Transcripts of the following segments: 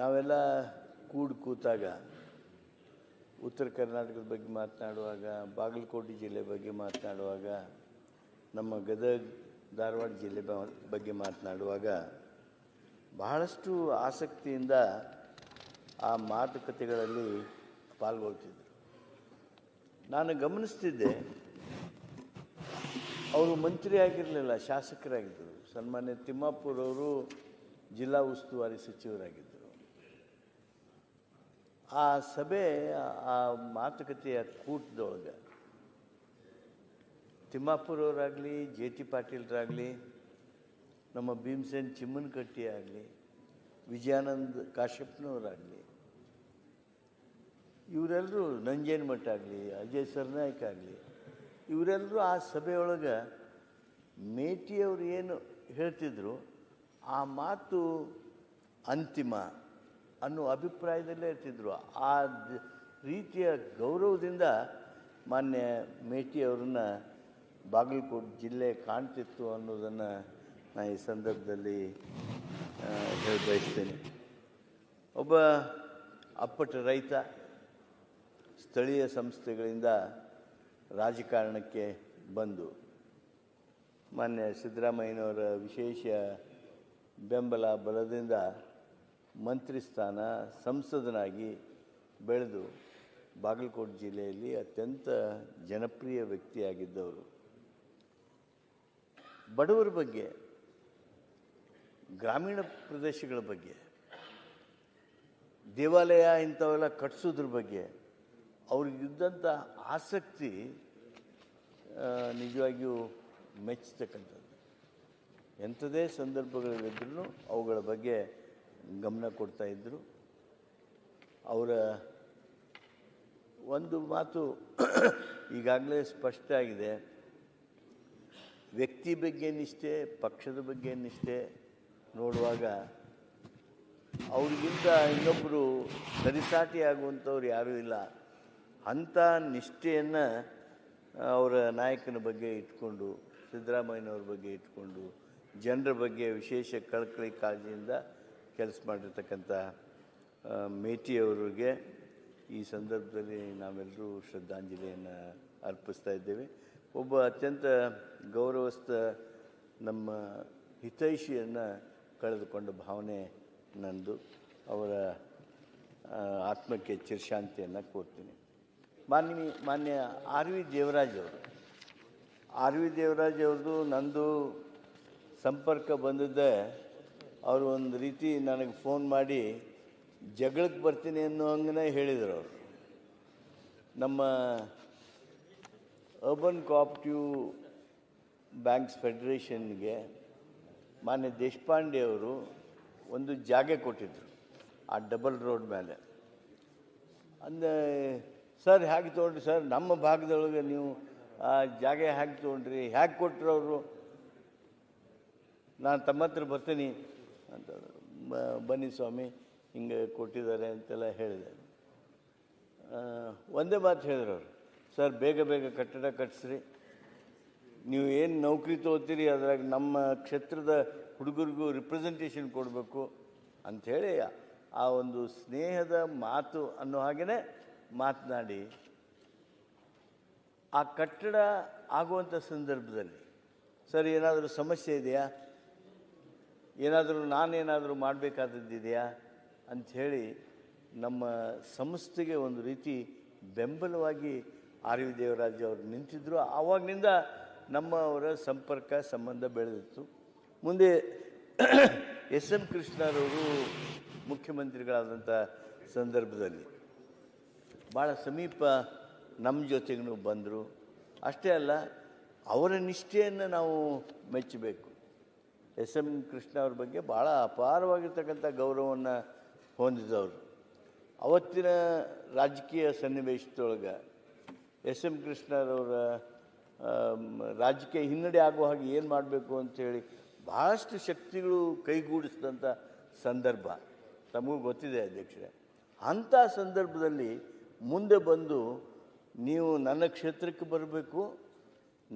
ನಾವೆಲ್ಲ ಕೂಡಿ ಕೂತಾಗ ಉತ್ತರ ಕರ್ನಾಟಕದ ಬಗ್ಗೆ ಮಾತನಾಡುವಾಗ, ಬಾಗಲಕೋಟೆ ಜಿಲ್ಲೆ ಬಗ್ಗೆ ಮಾತನಾಡುವಾಗ, ನಮ್ಮ ಗದಗ, ಧಾರವಾಡ ಜಿಲ್ಲೆ ಬಗ್ಗೆ ಮಾತನಾಡುವಾಗ ಬಹಳಷ್ಟು ಆಸಕ್ತಿಯಿಂದ ಆ ಮಾತುಕತೆಗಳಲ್ಲಿ ಪಾಲ್ಗೊಳ್ತಿದ್ದರು ನಾನು ಗಮನಿಸ್ತಿದ್ದೆ, ಅವರು ಮಂತ್ರಿ ಆಗಿರಲಿಲ್ಲ, ಶಾಸಕರಾಗಿದ್ದರು. ಸನ್ಮಾನ್ಯ ತಿಮ್ಮಾಪುರವರು ಜಿಲ್ಲಾ ಉಸ್ತುವಾರಿ ಸಚಿವರಾಗಿದ್ದರು. ಆ ಸಭೆ, ಆ ಮಾತುಕತೆಯ ಕೂಟದೊಳಗೆ ತಿಮ್ಮಾಪುರವರಾಗಲಿ, ಜೆ ಟಿ ಪಾಟೀಲ್ರಾಗಲಿ, ನಮ್ಮ ಭೀಮಸೇನ್ ಚಿಮ್ಮನಕಟ್ಟಿ ಆಗಲಿ, ವಿಜಯಾನಂದ್ ಕಾಶ್ಯಪ್ನವರಾಗಲಿ ಇವರೆಲ್ಲರೂ ನಂಜೇನ್ ಮಠ ಆಗಲಿ, ಅಜಯ್ ಸರ್ನಾಯ್ಕ ಆಗಲಿ ಇವರೆಲ್ಲರೂ ಆ ಸಭೆಯೊಳಗೆ ಮೇಟಿಯವರು ಏನು ಹೇಳ್ತಿದ್ರು, ಆ ಮಾತು ಅಂತಿಮ. ಅನ್ನೋ ಅಭಿಪ್ರಾಯದಲ್ಲೇ ಇರ್ತಿದ್ರು. ಆ ರೀತಿಯ ಗೌರವದಿಂದ ಮಾನ್ಯ ಮೇಟಿಯವರನ್ನ ಬಾಗಲಕೋಟೆ ಜಿಲ್ಲೆ ಕಾಣ್ತಿತ್ತು ಅನ್ನೋದನ್ನು ನಾನು ಈ ಸಂದರ್ಭದಲ್ಲಿ ಹೇಳಿ ಬಯಸ್ತೇನೆ. ಒಬ್ಬ ಅಪ್ಪಟ ರೈತ, ಸ್ಥಳೀಯ ಸಂಸ್ಥೆಗಳಿಂದ ರಾಜಕಾರಣಕ್ಕೆ ಬಂದು, ಮಾನ್ಯ ಸಿದ್ದರಾಮಯ್ಯನವರ ವಿಶೇಷ ಬೆಂಬಲ ಬಲದಿಂದ ಮಂತ್ರಿ ಸ್ಥಾನ ಸಂಸದನಾಗಿ ಬೆಳೆದು ಬಾಗಲಕೋಟೆ ಜಿಲ್ಲೆಯಲ್ಲಿ ಅತ್ಯಂತ ಜನಪ್ರಿಯ ವ್ಯಕ್ತಿಯಾಗಿದ್ದವರು. ಬಡವರ ಬಗ್ಗೆ, ಗ್ರಾಮೀಣ ಪ್ರದೇಶಗಳ ಬಗ್ಗೆ, ದೇವಾಲಯ ಇಂಥವೆಲ್ಲ ಕಟ್ಸೋದ್ರ ಬಗ್ಗೆ ಅವ್ರಿಗಿದ್ದಂಥ ಆಸಕ್ತಿ ನಿಜವಾಗಿಯೂ ಮೆಚ್ಚತಕ್ಕಂಥದ್ದು ಎಂಥದೇ ಸಂದರ್ಭಗಳಲ್ಲಿದ್ದರೂ ಅವುಗಳ ಬಗ್ಗೆ ಗಮನ ಕೊಡ್ತಾ ಇದ್ದರು ಅವರ ಒಂದು ಮಾತು ಈಗಾಗಲೇ ಸ್ಪಷ್ಟ ಆಗಿದೆ. ವ್ಯಕ್ತಿ ಬಗ್ಗೆ ನಿಷ್ಠೆ, ಪಕ್ಷದ ಬಗ್ಗೆ ನಿಷ್ಠೆ ನೋಡುವಾಗ ಅವ್ರಿಗಿಂತ ಇನ್ನೊಬ್ಬರು ಸರಿಸಾಟಿ ಆಗುವಂಥವ್ರು ಯಾರೂ ಇಲ್ಲ. ಅಂಥ ನಿಷ್ಠೆಯನ್ನು ಅವರ ನಾಯಕನ ಬಗ್ಗೆ ಇಟ್ಕೊಂಡು, ಸಿದ್ದರಾಮಯ್ಯನವ್ರ ಬಗ್ಗೆ ಇಟ್ಕೊಂಡು, ಜನರ ಬಗ್ಗೆ ವಿಶೇಷ ಕಳಕಳಿ ಕಾಳಜಿಯಿಂದ ಕೆಲಸ ಮಾಡಿರ್ತಕ್ಕಂಥ ಮೇಟಿಯವರಿಗೆ ಈ ಸಂದರ್ಭದಲ್ಲಿ ನಾವೆಲ್ಲರೂ ಶ್ರದ್ಧಾಂಜಲಿಯನ್ನು ಅರ್ಪಿಸ್ತಾ ಇದ್ದೇವೆ. ಒಬ್ಬ ಅತ್ಯಂತ ಗೌರವಸ್ಥ ನಮ್ಮ ಹಿತೈಷಿಯನ್ನು ಕಳೆದುಕೊಂಡ ಭಾವನೆ ನಂದು. ಅವರ ಆತ್ಮಕ್ಕೆ ಚಿರಶಾಂತಿಯನ್ನು ಕೋರ್ತೀನಿ ಮಾನ್ಯ ಮಾನ್ಯ ಆರ್ ವಿ ದೇವರಾಜ್ ಅವರು. ಆರ್ ವಿ ದೇವರಾಜ್ ಅವ್ರದ್ದು ನಂದು ಸಂಪರ್ಕ ಬಂದಿದ್ದೆ ಅವರು ಒಂದು ರೀತಿ ನನಗೆ ಫೋನ್ ಮಾಡಿ ಜಗಳಕ್ಕೆ ಬರ್ತೀನಿ ಅನ್ನೋ ಹಂಗನೇ ಹೇಳಿದರು ಅವರು. ನಮ್ಮ ಅರ್ಬನ್ ಕೋಆಪ್ಟಿವ್ ಬ್ಯಾಂಕ್ಸ್ ಫೆಡರೇಷನ್ಗೆ ಮಾನ್ಯ ದೇಶಪಾಂಡೆ ಅವರು ಒಂದು ಜಾಗ ಕೊಟ್ಟಿದ್ದರು ಆ ಡಬಲ್ ರೋಡ್ ಮೇಲೆ. ಅಂದರೆ ಸರ್, ಹೇಗೆ ತೊಗೊಂಡ್ರಿ ಸರ್? ನಮ್ಮ ಭಾಗದೊಳಗೆ ನೀವು ಆ ಜಾಗ ಹೇಗೆ ತೊಗೊಂಡ್ರಿ? ಹೇಗೆ ಕೊಟ್ಟರು ಅವರು? ನಾನು ತಮ್ಮ ಹತ್ರ ಬರ್ತೀನಿ. ಅಂತ ಬನ್ನಿ ಸ್ವಾಮಿ, ಹಿಂಗೆ ಕೊಟ್ಟಿದ್ದಾರೆ ಅಂತೆಲ್ಲ ಹೇಳಿದೆ ಒಂದೇ ಮಾತು ಹೇಳಿದ್ರು ಅವರು, ಸರ್, ಬೇಗ ಬೇಗ ಕಟ್ಟಡ ಕಟ್ಟಿಸ್ರಿ ನೀವು ಏನು ನೌಕರಿ ತೊಗೋತೀರಿ, ಅದ್ರಾಗ ನಮ್ಮ ಕ್ಷೇತ್ರದ ಹುಡುಗರಿಗೂ ರಿಪ್ರೆಸೆಂಟೇಷನ್ ಕೊಡಬೇಕು. ಅಂಥೇಳಿ ಆ ಒಂದು ಸ್ನೇಹದ ಮಾತು ಅನ್ನೋ ಹಾಗೆಯೇ ಮಾತನಾಡಿ, ಆ ಕಟ್ಟಡ ಆಗುವಂಥ ಸಂದರ್ಭದಲ್ಲಿ, ಸರ್, ಏನಾದರೂ ಸಮಸ್ಯೆ ಇದೆಯಾ? ಏನಾದರೂ ನಾನೇನಾದರೂ ಮಾಡಬೇಕಾದದ್ದಿದೆಯಾ ಅಂಥೇಳಿ ನಮ್ಮ ಸಂಸ್ಥೆಗೆ ಒಂದು ರೀತಿ ಬೆಂಬಲವಾಗಿ ಆರ್ ವಿ ದೇವರಾಜ್ ಅವರು ನಿಂತಿದ್ದರು ಆವಾಗಿನಿಂದ ನಮ್ಮ ಅವರ ಸಂಪರ್ಕ, ಸಂಬಂಧ ಬೆಳೆದಿತ್ತು. ಮುಂದೆ ಎಸ್ ಎಂ ಕೃಷ್ಣರವರು ಮುಖ್ಯಮಂತ್ರಿಗಳಾದಂಥ ಸಂದರ್ಭದಲ್ಲಿ ಭಾಳ ಸಮೀಪ ನಮ್ಮ ಜೊತೆಗೂ ಬಂದರು. ಅಷ್ಟೇ ಅಲ್ಲ, ಅವರ ನಿಷ್ಠೆಯನ್ನು ನಾವು ಮೆಚ್ಚಬೇಕು. ಎಸ್ ಎಂ ಕೃಷ್ಣ ಅವ್ರ ಬಗ್ಗೆ ಭಾಳ ಅಪಾರವಾಗಿರ್ತಕ್ಕಂಥ ಗೌರವವನ್ನು ಹೊಂದಿದವರು. ಅವತ್ತಿನ ರಾಜಕೀಯ ಸನ್ನಿವೇಶದೊಳಗೆ ಎಸ್ ಎಂ ಕೃಷ್ಣರವರ ರಾಜಕೀಯ ಹಿನ್ನಡೆ ಆಗುವ ಹಾಗೆ ಏನು ಮಾಡಬೇಕು ಅಂಥೇಳಿ ಭಾಳಷ್ಟು ಶಕ್ತಿಗಳು ಕೈಗೂಡಿಸಿದಂಥ ಸಂದರ್ಭ. ತಮಗೂ ಗೊತ್ತಿದೆ ಅಧ್ಯಕ್ಷರೇ. ಅಂಥ ಸಂದರ್ಭದಲ್ಲಿ ಮುಂದೆ ಬಂದು ನೀವು ನನ್ನ ಕ್ಷೇತ್ರಕ್ಕೆ ಬರಬೇಕು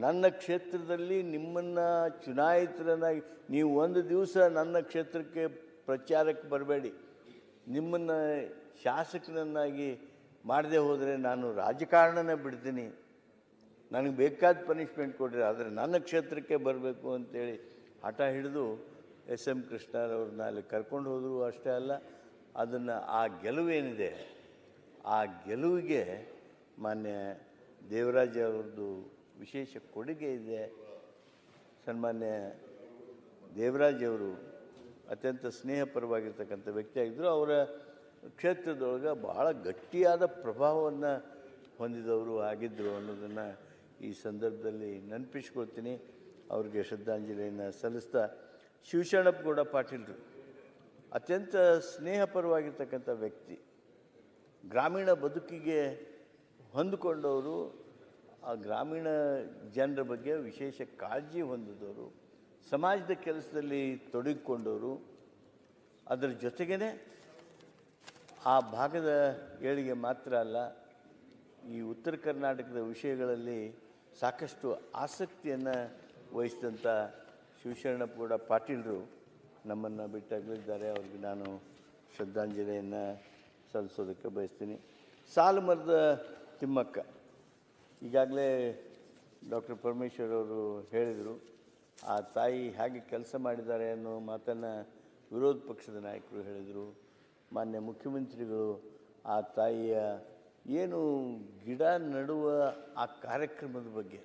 ನನ್ನ ಕ್ಷೇತ್ರದಲ್ಲಿ ನಿಮ್ಮನ್ನು ಚುನಾಯಿತರನ್ನಾಗಿ, ನೀವು ಒಂದು ದಿವಸ ನನ್ನ ಕ್ಷೇತ್ರಕ್ಕೆ ಪ್ರಚಾರಕ್ಕೆ ಬರಬೇಡಿ. ನಿಮ್ಮನ್ನು ಶಾಸಕನನ್ನಾಗಿ ಮಾಡದೆ ಹೋದರೆ ನಾನು ರಾಜಕಾರಣನೇ ಬಿಡ್ತೀನಿ. ನನಗೆ ಬೇಕಾದ ಪನಿಷ್ಮೆಂಟ್ ಕೊಡ್ರಿ, ಆದರೆ ನನ್ನ ಕ್ಷೇತ್ರಕ್ಕೆ ಬರಬೇಕು ಅಂತೇಳಿ ಹಠ ಹಿಡಿದು ಎಸ್ ಎಂ ಕೃಷ್ಣರವ್ರನ್ನ ಅಲ್ಲಿ ಕರ್ಕೊಂಡು ಹೋದರು ಅಷ್ಟೇ ಅಲ್ಲ, ಅದನ್ನು ಆ ಗೆಲುವೇನಿದೆ, ಆ ಗೆಲುವಿಗೆ ಮಾನ್ಯ ದೇವರಾಜ ಅವ್ರದ್ದು ವಿಶೇಷ ಕೊಡುಗೆ ಇದೆ. ಸನ್ಮಾನ್ಯ ದೇವರಾಜ್ ಅವರು ಅತ್ಯಂತ ಸ್ನೇಹಪರವಾಗಿರ್ತಕ್ಕಂಥ ವ್ಯಕ್ತಿಯಾಗಿದ್ದರು ಅವರ ಕ್ಷೇತ್ರದೊಳಗೆ ಬಹಳ ಗಟ್ಟಿಯಾದ ಪ್ರಭಾವವನ್ನು ಹೊಂದಿದವರು ಆಗಿದ್ದರು ಅನ್ನೋದನ್ನು ಈ ಸಂದರ್ಭದಲ್ಲಿ ನೆನಪಿಸ್ಕೊಳ್ತೀನಿ. ಅವ್ರಿಗೆ ಶ್ರದ್ಧಾಂಜಲಿಯನ್ನು ಸಲ್ಲಿಸ್ತಾ ಶಿವಶರಣಪ್ಪಗೌಡ ಪಾಟೀಲ್ರು ಅತ್ಯಂತ ಸ್ನೇಹಪರವಾಗಿರ್ತಕ್ಕಂಥ ವ್ಯಕ್ತಿ. ಗ್ರಾಮೀಣ ಬದುಕಿಗೆ ಹೊಂದಿಕೊಂಡವರು ಆ ಗ್ರಾಮೀಣ ಜನರ ಬಗ್ಗೆ ವಿಶೇಷ ಕಾಳಜಿ ಹೊಂದಿದವರು, ಸಮಾಜದ ಕೆಲಸದಲ್ಲಿ ತೊಡಗಿಕೊಂಡವರು, ಅದರ ಜೊತೆಗೇ ಆ ಭಾಗದ ಏಳಿಗೆ ಮಾತ್ರ ಅಲ್ಲ, ಈ ಉತ್ತರ ಕರ್ನಾಟಕದ ವಿಷಯಗಳಲ್ಲಿ ಸಾಕಷ್ಟು ಆಸಕ್ತಿಯನ್ನು ವಹಿಸಿದಂಥ ಶಿವಶರಣಪ್ಪಗೌಡ ಪಾಟೀಲರು ನಮ್ಮನ್ನು ಬಿಟ್ಟಾಗಲಿದ್ದಾರೆ ಅವ್ರಿಗೆ ನಾನು ಶ್ರದ್ಧಾಂಜಲಿಯನ್ನು ಸಲ್ಲಿಸೋದಕ್ಕೆ ಬಯಸ್ತೀನಿ. ಸಾಲು ಮರದ ತಿಮ್ಮಕ್ಕ ಈಗಾಗಲೇ ಡಾಕ್ಟರ್ ಪರಮೇಶ್ವರ್ ಅವರು ಹೇಳಿದರು, ಆ ತಾಯಿ ಹೇಗೆ ಕೆಲಸ ಮಾಡಿದ್ದಾರೆ ಅನ್ನೋ ಮಾತನ್ನು ವಿರೋಧ ಪಕ್ಷದ ನಾಯಕರು ಹೇಳಿದರು, ಮಾನ್ಯ ಮುಖ್ಯಮಂತ್ರಿಗಳು, ಆ ತಾಯಿಯ ಏನು ಗಿಡ ನಡುವ ಆ ಕಾರ್ಯಕ್ರಮದ ಬಗ್ಗೆ.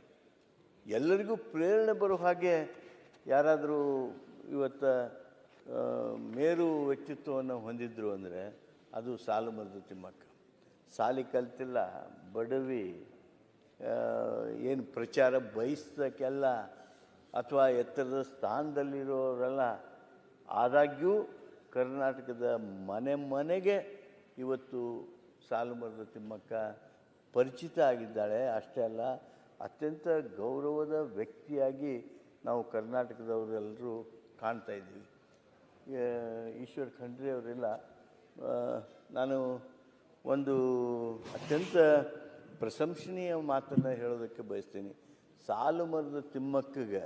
ಎಲ್ಲರಿಗೂ ಪ್ರೇರಣೆ ಬರೋ ಹಾಗೆ ಯಾರಾದರೂ ಇವತ್ತು ಮೇರು ವ್ಯಕ್ತಿತ್ವವನ್ನು ಹೊಂದಿದ್ರು ಅಂದರೆ ಅದು ಸಾಲು ಮರದ ತಿಮ್ಮಕ್ಕ. ಸಾಲಿ ಕಲ್ತಿಲ್ಲ, ಬಡವಿ ಏನು ಪ್ರಚಾರ ಬಯಸೋಕ್ಕೆಲ್ಲ ಅಥವಾ ಎತ್ತರದ ಸ್ಥಾನದಲ್ಲಿರೋರೆಲ್ಲ ಆದಾಗ್ಯೂ ಕರ್ನಾಟಕದ ಮನೆ ಮನೆಗೆ ಇವತ್ತು ಸಾಲುಮರದ ತಿಮ್ಮಕ್ಕ ಪರಿಚಿತ ಆಗಿದ್ದಾಳೆ. ಅಷ್ಟೇ ಅಲ್ಲ, ಅತ್ಯಂತ ಗೌರವದ ವ್ಯಕ್ತಿಯಾಗಿ ನಾವು ಕರ್ನಾಟಕದವರೆಲ್ಲರೂ ಕಾಣ್ತಾ ಇದ್ದೀವಿ. ಈಶ್ವರ್ ಖಂಡ್ರಿ ಅವರೆಲ್ಲ ನಾನು ಒಂದು ಅತ್ಯಂತ ಪ್ರಶಂಸನೀಯ ಮಾತನ್ನು ಹೇಳೋದಕ್ಕೆ ಬಯಸ್ತೀನಿ. ಸಾಲು ಮರದ ತಿಮ್ಮಕ್ಕಗೆ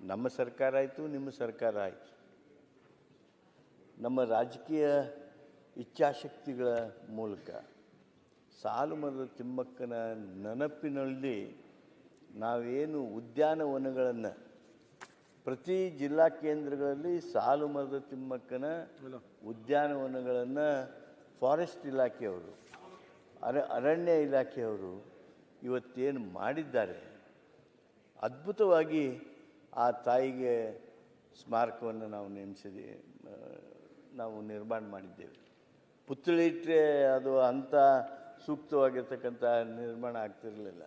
ನಮ್ಮ ಸರ್ಕಾರ ಆಯಿತು ನಿಮ್ಮ ಸರ್ಕಾರ ಆಯಿತು. ನಮ್ಮ ರಾಜಕೀಯ ಇಚ್ಛಾಶಕ್ತಿಗಳ ಮೂಲಕ ಸಾಲು ಮರದ ತಿಮ್ಮಕ್ಕನ ನೆನಪಿನಲ್ಲಿ ನಾವೇನು ಉದ್ಯಾನವನಗಳನ್ನು ಪ್ರತಿ ಜಿಲ್ಲಾ ಕೇಂದ್ರಗಳಲ್ಲಿ ಸಾಲು ಮರದ ತಿಮ್ಮಕ್ಕನ ಉದ್ಯಾನವನಗಳನ್ನು ಫಾರೆಸ್ಟ್ ಇಲಾಖೆಯವರು ಅರ ಅರಣ್ಯ ಇಲಾಖೆಯವರು ಇವತ್ತೇನು ಮಾಡಿದ್ದಾರೆ? ಅದ್ಭುತವಾಗಿ ಆ ತಾಯಿಗೆ ಸ್ಮಾರಕವನ್ನು ನಾವು ನೇಮಿಸಿದೆ ನಾವು ನಿರ್ಮಾಣ ಮಾಡಿದ್ದೇವೆ. ಪುತ್ಥಳಿ ಇಟ್ಟರೆ ಅದು ಅಂಥ ಸೂಕ್ತವಾಗಿರ್ತಕ್ಕಂಥ ನಿರ್ಮಾಣ ಆಗ್ತಿರಲಿಲ್ಲ.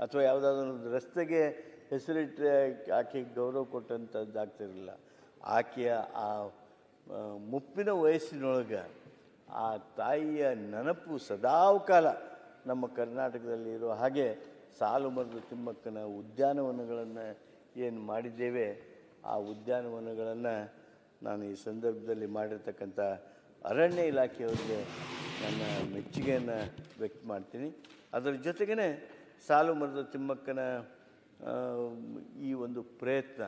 ಅಥವಾ ಯಾವುದಾದ್ರೂ ರಸ್ತೆಗೆ ಹೆಸರಿಟ್ಟರೆ ಆಕೆಗೆ ಗೌರವ ಕೊಟ್ಟಂಥದ್ದು ಆಗ್ತಿರಲಿಲ್ಲ ಆಕೆಯ ಆ, ಮುಪ್ಪಿನ ವಯಸ್ಸಿನೊಳಗೆ ಆ ತಾಯಿಯ ನೆನಪು ಸದಾಕಾಲ ನಮ್ಮ ಕರ್ನಾಟಕದಲ್ಲಿ ಇರೋ ಹಾಗೆ ಸಾಲು ಮರದ ತಿಮ್ಮಕ್ಕನ ಉದ್ಯಾನವನಗಳನ್ನು ಏನು ಮಾಡಿದ್ದೇವೆ, ಆ ಉದ್ಯಾನವನಗಳನ್ನು ನಾನು ಈ ಸಂದರ್ಭದಲ್ಲಿ ಮಾಡಿರ್ತಕ್ಕಂಥ ಅರಣ್ಯ ಇಲಾಖೆಯವರಿಗೆ ನನ್ನ ಮೆಚ್ಚುಗೆಯನ್ನು ವ್ಯಕ್ತ ಮಾಡ್ತೀನಿ. ಅದರ ಜೊತೆಗೇ ಸಾಲು ಮರದ ತಿಮ್ಮಕ್ಕನ ಈ ಒಂದು ಪ್ರಯತ್ನ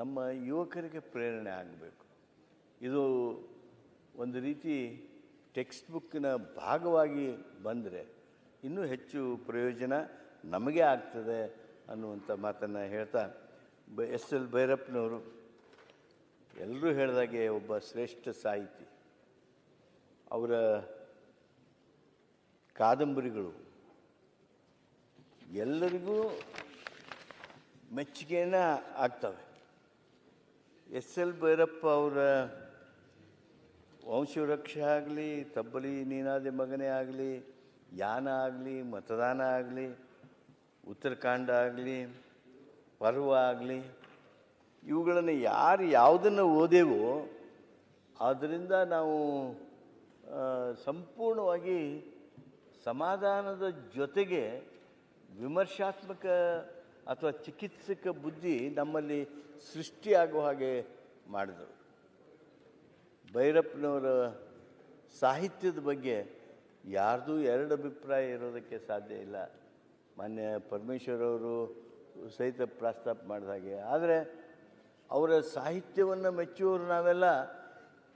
ನಮ್ಮ ಯುವಕರಿಗೆ ಪ್ರೇರಣೆ ಆಗಬೇಕು. ಇದು ಒಂದು ರೀತಿ ಟೆಕ್ಸ್ಟ್ ಬುಕ್ಕಿನ ಭಾಗವಾಗಿ ಬಂದರೆ ಇನ್ನೂ ಹೆಚ್ಚು ಪ್ರಯೋಜನ ನಮಗೆ ಆಗ್ತದೆ ಅನ್ನುವಂಥ ಮಾತನ್ನು ಹೇಳ್ತಾ ಬ ಎಸ್ ಎಲ್ ಭೈರಪ್ಪನವರು ಎಲ್ಲರೂ ಹೇಳಿದಾಗೆ ಒಬ್ಬ ಶ್ರೇಷ್ಠ ಸಾಹಿತಿ. ಅವರ ಕಾದಂಬರಿಗಳು ಎಲ್ಲರಿಗೂ ಮೆಚ್ಚುಗೆನ ಆಗ್ತವೆ. ಎಸ್ ಎಲ್ ಭೈರಪ್ಪ ಅವರ ವಂಶವೃಕ್ಷ ಆಗಲಿ, ತಬ್ಬಲಿ, ನೀನಾದಿ ಮಗನೇ ಆಗಲಿ, ಯಾನ ಆಗಲಿ, ಮತದಾನ ಆಗಲಿ ಉತ್ತರಕಾಂಡ ಆಗಲಿ, ಪರ್ವ ಆಗಲಿ, ಇವುಗಳನ್ನು ಯಾರು ಯಾವುದನ್ನು ಓದೇವೋ ಅದರಿಂದ ನಾವು ಸಂಪೂರ್ಣವಾಗಿ ಸಮಾಧಾನದ ಜೊತೆಗೆ ವಿಮರ್ಶಾತ್ಮಕ ಅಥವಾ ಚಿಕಿತ್ಸಕ ಬುದ್ಧಿ ನಮ್ಮಲ್ಲಿ ಸೃಷ್ಟಿಯಾಗುವ ಹಾಗೆ ಮಾಡಿದರು. ಭೈರಪ್ಪನವರ ಸಾಹಿತ್ಯದ ಬಗ್ಗೆ ಯಾರ್ದೂ ಎರಡು ಅಭಿಪ್ರಾಯ ಇರೋದಕ್ಕೆ ಸಾಧ್ಯ ಇಲ್ಲ. ಮಾನ್ಯ ಪರಮೇಶ್ವರ್ ಅವರು ಸಹಿತ ಪ್ರಸ್ತಾಪ ಮಾಡಿದ ಹಾಗೆ. ಆದರೆ ಅವರ ಸಾಹಿತ್ಯವನ್ನು ಮೆಚ್ಚುವವರು ನಾವೆಲ್ಲ.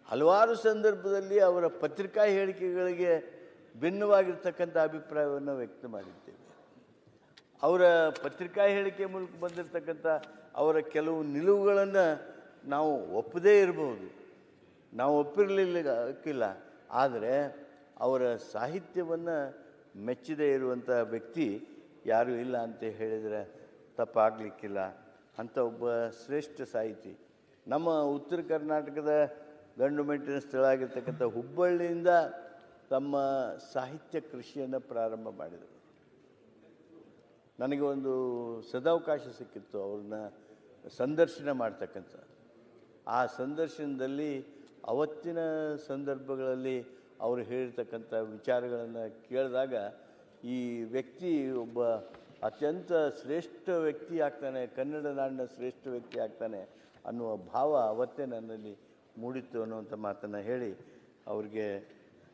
ಹಲವಾರು ಸಂದರ್ಭದಲ್ಲಿ ಅವರ ಪತ್ರಿಕಾ ಹೇಳಿಕೆಗಳಿಗೆ ಭಿನ್ನವಾಗಿರ್ತಕ್ಕಂಥ ಅಭಿಪ್ರಾಯವನ್ನು ವ್ಯಕ್ತ ಮಾಡಿದ್ದೇವೆ. ಅವರ ಪತ್ರಿಕಾ ಹೇಳಿಕೆ ಮೂಲಕ ಬಂದಿರತಕ್ಕಂಥ ಅವರ ಕೆಲವು ನಿಲುವುಗಳನ್ನು ನಾವು ಒಪ್ಪದೇ ಇರಬಹುದು. ನಾವು ಒಪ್ಪಿರಲಿಲ್ಲ ಆದರೆ ಅವರ ಸಾಹಿತ್ಯವನ್ನು ಮೆಚ್ಚದೇ ಇರುವಂಥ ವ್ಯಕ್ತಿ ಯಾರೂ ಇಲ್ಲ ಅಂತ ಹೇಳಿದರೆ ತಪ್ಪಾಗಲಿಕ್ಕಿಲ್ಲ. ಅಂಥ ಒಬ್ಬ ಶ್ರೇಷ್ಠ ಸಾಹಿತಿ. ನಮ್ಮ ಉತ್ತರ ಕರ್ನಾಟಕದ ಗಂಡು ಮೆಟ್ಟಿನ ಸ್ಥಳ ಆಗಿರ್ತಕ್ಕಂಥ ಹುಬ್ಬಳ್ಳಿಯಿಂದ ತಮ್ಮ ಸಾಹಿತ್ಯ ಕೃಷಿಯನ್ನು ಪ್ರಾರಂಭ ಮಾಡಿದರು. ನನಗೆ ಒಂದು ಸದಾವಕಾಶ ಸಿಕ್ಕಿತ್ತು ಅವ್ರನ್ನ ಸಂದರ್ಶನ ಮಾಡ್ತಕ್ಕಂಥ. ಆ ಸಂದರ್ಶನದಲ್ಲಿ ಅವತ್ತಿನ ಸಂದರ್ಭಗಳಲ್ಲಿ ಅವರು ಹೇಳಿರ್ತಕ್ಕಂಥ ವಿಚಾರಗಳನ್ನು ಕೇಳಿದಾಗ ಈ ವ್ಯಕ್ತಿ ಒಬ್ಬ ಅತ್ಯಂತ ಶ್ರೇಷ್ಠ ವ್ಯಕ್ತಿ ಆಗ್ತಾನೆ, ಕನ್ನಡ ನಾಡಿನ ಶ್ರೇಷ್ಠ ವ್ಯಕ್ತಿ ಆಗ್ತಾನೆ ಅನ್ನುವ ಭಾವ ಅವತ್ತೇ ನನ್ನಲ್ಲಿ ಮೂಡಿತ್ತು ಅನ್ನುವಂಥ ಮಾತನ್ನು ಹೇಳಿ ಅವ್ರಿಗೆ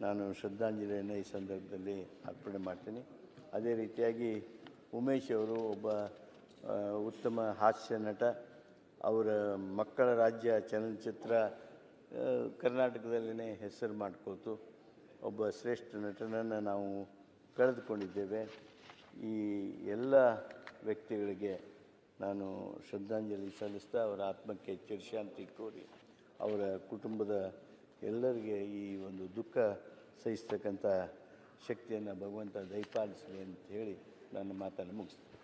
ನಾನು ಶ್ರದ್ಧಾಂಜಲಿಯನ್ನು ಈ ಸಂದರ್ಭದಲ್ಲಿ ಅರ್ಪಣೆ ಮಾಡ್ತೀನಿ. ಅದೇ ರೀತಿಯಾಗಿ ಉಮೇಶ್ ಅವರು ಒಬ್ಬ ಉತ್ತಮ ಹಾಸ್ಯ ನಟ ಅವರ ಮಕ್ಕಳ ರಾಜ್ಯ ಚಲನಚಿತ್ರ ಆ, ಕರ್ನಾಟಕದಲ್ಲಿನೇ ಹೆಸರು ಮಾಡ್ಕೊಳ್ತು ಒಬ್ಬ ಶ್ರೇಷ್ಠ ನಟನನ್ನು ನಾವು ಕಳೆದುಕೊಂಡಿದ್ದೇವೆ. ಈ ಎಲ್ಲ ವ್ಯಕ್ತಿಗಳಿಗೆ ನಾನು ಶ್ರದ್ಧಾಂಜಲಿ ಸಲ್ಲಿಸ್ತಾ ಅವರ ಆತ್ಮಕ್ಕೆ ಚಿರಶಾಂತಿ ಕೋರಿ ಅವರ ಕುಟುಂಬದ ಎಲ್ಲರಿಗೆ ಈ ಒಂದು ದುಃಖ ಸಹಿಸ್ತಕ್ಕಂಥ ಶಕ್ತಿಯನ್ನು ಭಗವಂತ ದಯಪಾಲಿಸಲಿ ಅಂತ ಹೇಳಿ ನನ್ನ ಮಾತನ್ನು ಮುಗಿಸ್ತೀನಿ.